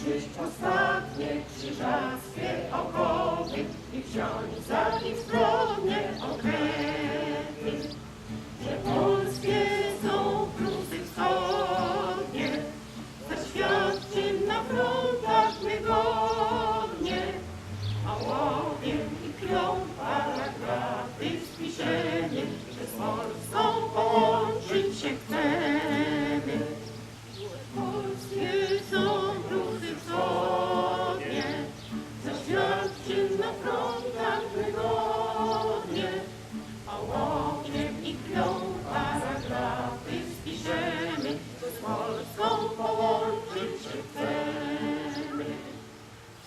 krzyż ostatnie krzyżackie okowy i wziąć za nich. ołowiem i krwią paragrafy spiszemy, z Polską połączyć się chcemy.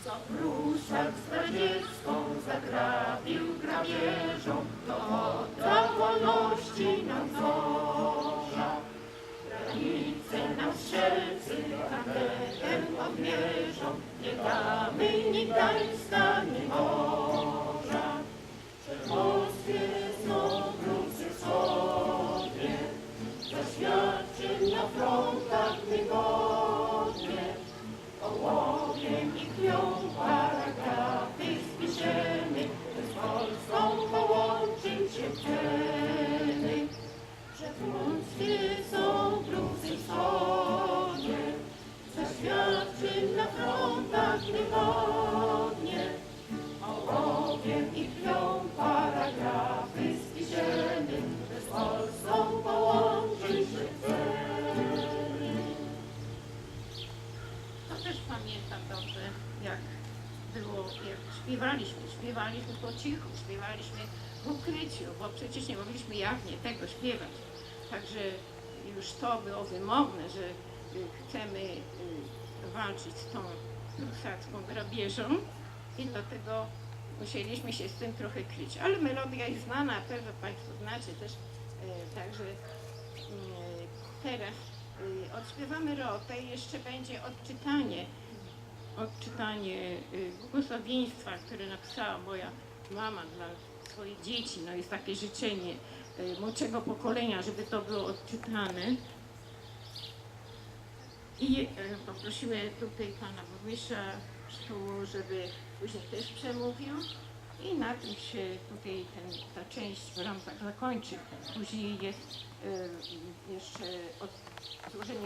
Co Prusak z radziecką zagrabił grabieżą, to oddał wolności nam zorza. Granice nam strzelcy kadetem odmierzą, nie damy Gdańska zaświadczy na frontach wygodnie, ołowiem i krwią paragrafy spiszemy, z Polską połączyć się chcemy. To też pamiętam dobrze, jak było, jak śpiewaliśmy. Śpiewaliśmy po cichu, śpiewaliśmy w ukryciu, bo przecież nie mogliśmy jawnie tego śpiewać. Także już to było wymowne, że chcemy y, walczyć z tą prusacką grabieżą i dlatego musieliśmy się z tym trochę kryć. Ale melodia jest znana, pewno Państwo znacie też, y, także y, teraz y, odśpiewamy rotę i jeszcze będzie odczytanie, odczytanie y, błogosławieństwa, które napisała moja mama dla swoich dzieci. No jest takie życzenie y, młodszego pokolenia, żeby to było odczytane. I y, poprosimy tutaj pana burmistrza szkoły, żeby później też przemówił. I na tym się tutaj ten, ta część w ramach zakończy. Później jest y, jeszcze od, złożenie